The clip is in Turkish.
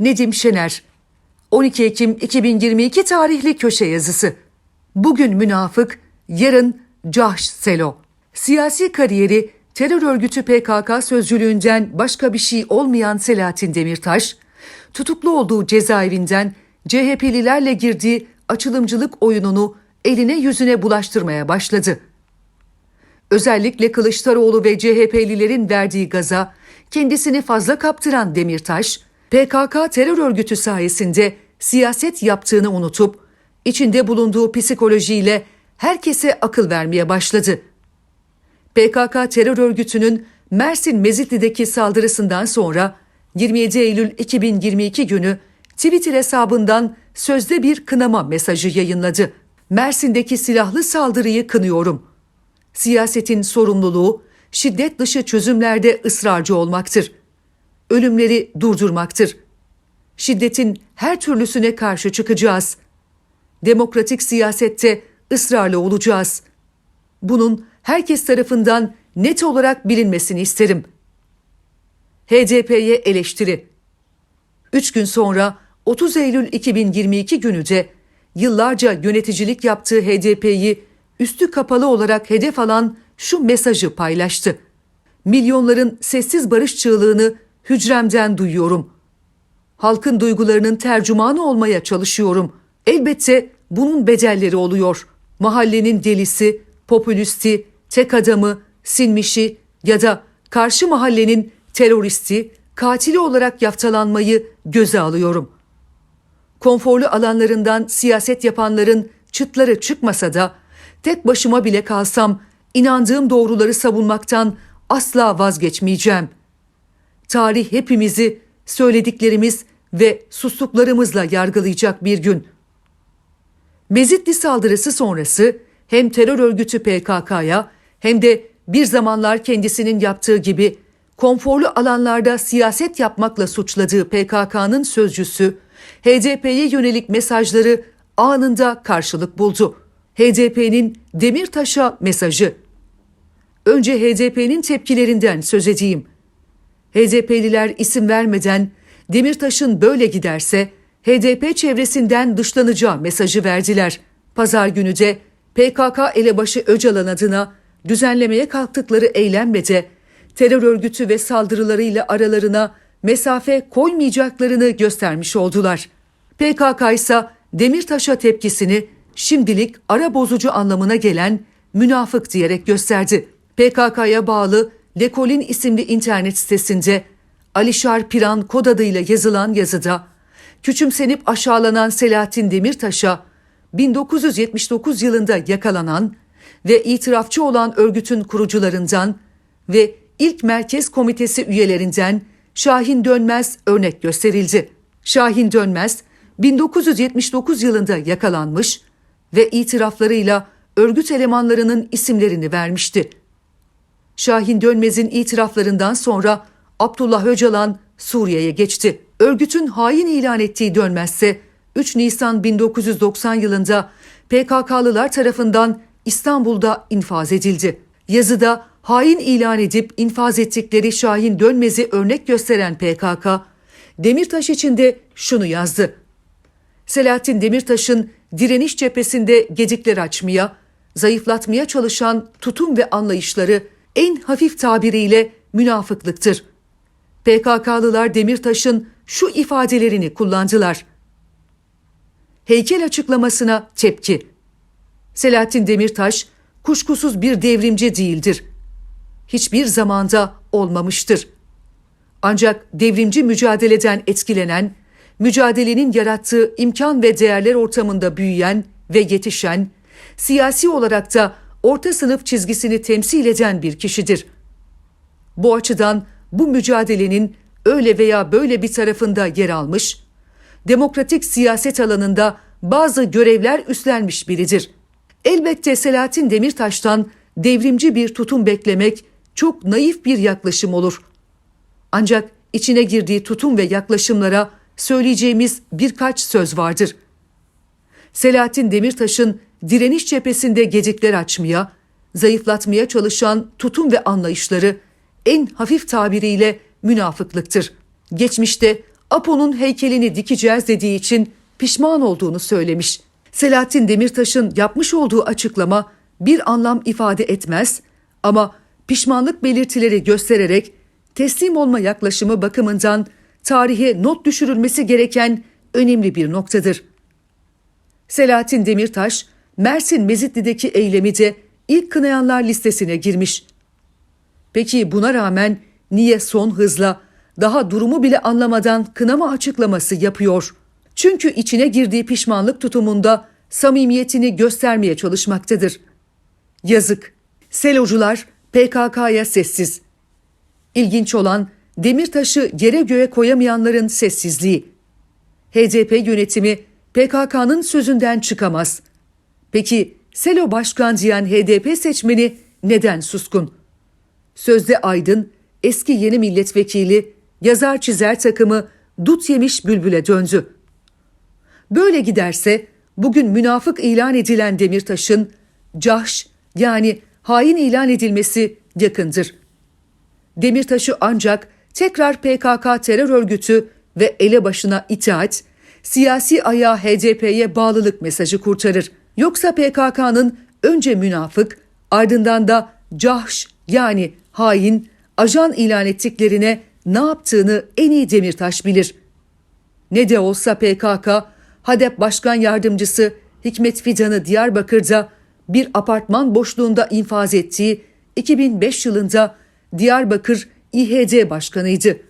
Nedim Şener 12 Ekim 2022 tarihli köşe yazısı. Bugün münafık, yarın Cahş Selo. Siyasi kariyeri terör örgütü PKK sözcülüğünden başka bir şey olmayan Selahattin Demirtaş, tutuklu olduğu cezaevinden CHP'lilerle girdiği açılımcılık oyununu eline yüzüne bulaştırmaya başladı. Özellikle Kılıçdaroğlu ve CHP'lilerin verdiği gaza kendisini fazla kaptıran Demirtaş, PKK terör örgütü sayesinde siyaset yaptığını unutup içinde bulunduğu psikolojiyle herkese akıl vermeye başladı. PKK terör örgütünün Mersin Mezitli'deki saldırısından sonra 27 Eylül 2022 günü Twitter hesabından sözde bir kınama mesajı yayınladı. Mersin'deki silahlı saldırıyı kınıyorum. Siyasetin sorumluluğu şiddet dışı çözümlerde ısrarcı olmaktır. Ölümleri durdurmaktır. Şiddetin her türlüsüne karşı çıkacağız. Demokratik siyasette ısrarlı olacağız. Bunun herkes tarafından net olarak bilinmesini isterim. HDP'ye eleştiri. Üç gün sonra 30 Eylül 2022 günü de yıllarca yöneticilik yaptığı HDP'yi üstü kapalı olarak hedef alan şu mesajı paylaştı. Milyonların sessiz barış çığlığını hücremden duyuyorum. Halkın duygularının tercümanı olmaya çalışıyorum. Elbette bunun bedelleri oluyor. Mahallenin delisi, popülisti, tek adamı, sinmişi ya da karşı mahallenin teröristi, katili olarak yaftalanmayı göze alıyorum. Konforlu alanlarından siyaset yapanların çıtları çıkmasa da tek başıma bile kalsam inandığım doğruları savunmaktan asla vazgeçmeyeceğim. Tarih hepimizi söylediklerimiz ve sustuklarımızla yargılayacak bir gün. Mezitli saldırısı sonrası hem terör örgütü PKK'ya hem de bir zamanlar kendisinin yaptığı gibi konforlu alanlarda siyaset yapmakla suçladığı PKK'nın sözcüsü HDP'ye yönelik mesajları anında karşılık buldu. HDP'nin Demirtaş'a mesajı. Önce HDP'nin tepkilerinden söz edeyim. HDP'liler isim vermeden Demirtaş'ın böyle giderse HDP çevresinden dışlanacağı mesajı verdiler. Pazar günü de PKK elebaşı Öcalan adına düzenlemeye kalktıkları eylemle de terör örgütü ve saldırılarıyla aralarına mesafe koymayacaklarını göstermiş oldular. PKK ise Demirtaş'a tepkisini şimdilik ara bozucu anlamına gelen münafık diyerek gösterdi. PKK'ya bağlı Lekolin isimli internet sitesinde Alişar Piran kod adıyla yazılan yazıda küçümsenip aşağılanan Selahattin Demirtaş'a 1979 yılında yakalanan ve itirafçı olan örgütün kurucularından ve ilk merkez komitesi üyelerinden Şahin Dönmez örnek gösterildi. Şahin Dönmez 1979 yılında yakalanmış ve itiraflarıyla örgüt elemanlarının isimlerini vermişti. Şahin Dönmez'in itiraflarından sonra Abdullah Öcalan Suriye'ye geçti. Örgütün hain ilan ettiği Dönmezse 3 Nisan 1990 yılında PKK'lılar tarafından İstanbul'da infaz edildi. Yazıda hain ilan edip infaz ettikleri Şahin Dönmez'i örnek gösteren PKK, Demirtaş için de şunu yazdı. Selahattin Demirtaş'ın direniş cephesinde gedikler açmaya, zayıflatmaya çalışan tutum ve anlayışları en hafif tabiriyle münafıklıktır. PKK'lılar Demirtaş'ın şu ifadelerini kullandılar. Heykel açıklamasına tepki. Selahattin Demirtaş kuşkusuz bir devrimci değildir. Hiçbir zamanda olmamıştır. Ancak devrimci mücadeleden etkilenen, mücadelenin yarattığı imkan ve değerler ortamında büyüyen ve yetişen, siyasi olarak da orta sınıf çizgisini temsil eden bir kişidir. Bu açıdan bu mücadelenin öyle veya böyle bir tarafında yer almış, demokratik siyaset alanında bazı görevler üstlenmiş biridir. Elbette Selahattin Demirtaş'tan devrimci bir tutum beklemek çok naif bir yaklaşım olur. Ancak içine girdiği tutum ve yaklaşımlara söyleyeceğimiz birkaç söz vardır. Selahattin Demirtaş'ın direniş cephesinde gedikler açmaya, zayıflatmaya çalışan tutum ve anlayışları en hafif tabiriyle münafıklıktır. Geçmişte Apo'nun heykelini dikeceğiz dediği için pişman olduğunu söylemiş. Selahattin Demirtaş'ın yapmış olduğu açıklama bir anlam ifade etmez ama pişmanlık belirtileri göstererek teslim olma yaklaşımı bakımından tarihe not düşürülmesi gereken önemli bir noktadır. Selahattin Demirtaş, Mersin Mezitli'deki eylemi de ilk kınayanlar listesine girmiş. Peki buna rağmen niye son hızla daha durumu bile anlamadan kınama açıklaması yapıyor? Çünkü içine girdiği pişmanlık tutumunda samimiyetini göstermeye çalışmaktadır. Yazık. Selocular PKK'ya sessiz. İlginç olan Demirtaş'ı yere göğe koyamayanların sessizliği. HDP yönetimi PKK'nın sözünden çıkamaz. Peki Selo Başkan diyen HDP seçmeni neden suskun? Sözde Aydın, eski yeni milletvekili, yazar çizer takımı dut yemiş bülbüle döndü. Böyle giderse bugün münafık ilan edilen Demirtaş'ın cahş yani hain ilan edilmesi yakındır. Demirtaş'ı ancak tekrar PKK terör örgütü ve elebaşına itaat, siyasi ayağı HDP'ye bağlılık mesajı kurtarır. Yoksa PKK'nın önce münafık, ardından da cahş yani hain, ajan ilan ettiklerine ne yaptığını en iyi Demirtaş bilir. Ne de olsa PKK, HADEP Başkan Yardımcısı Hikmet Fidan'ı Diyarbakır'da bir apartman boşluğunda infaz ettiği 2005 yılında Diyarbakır İHD Başkanıydı.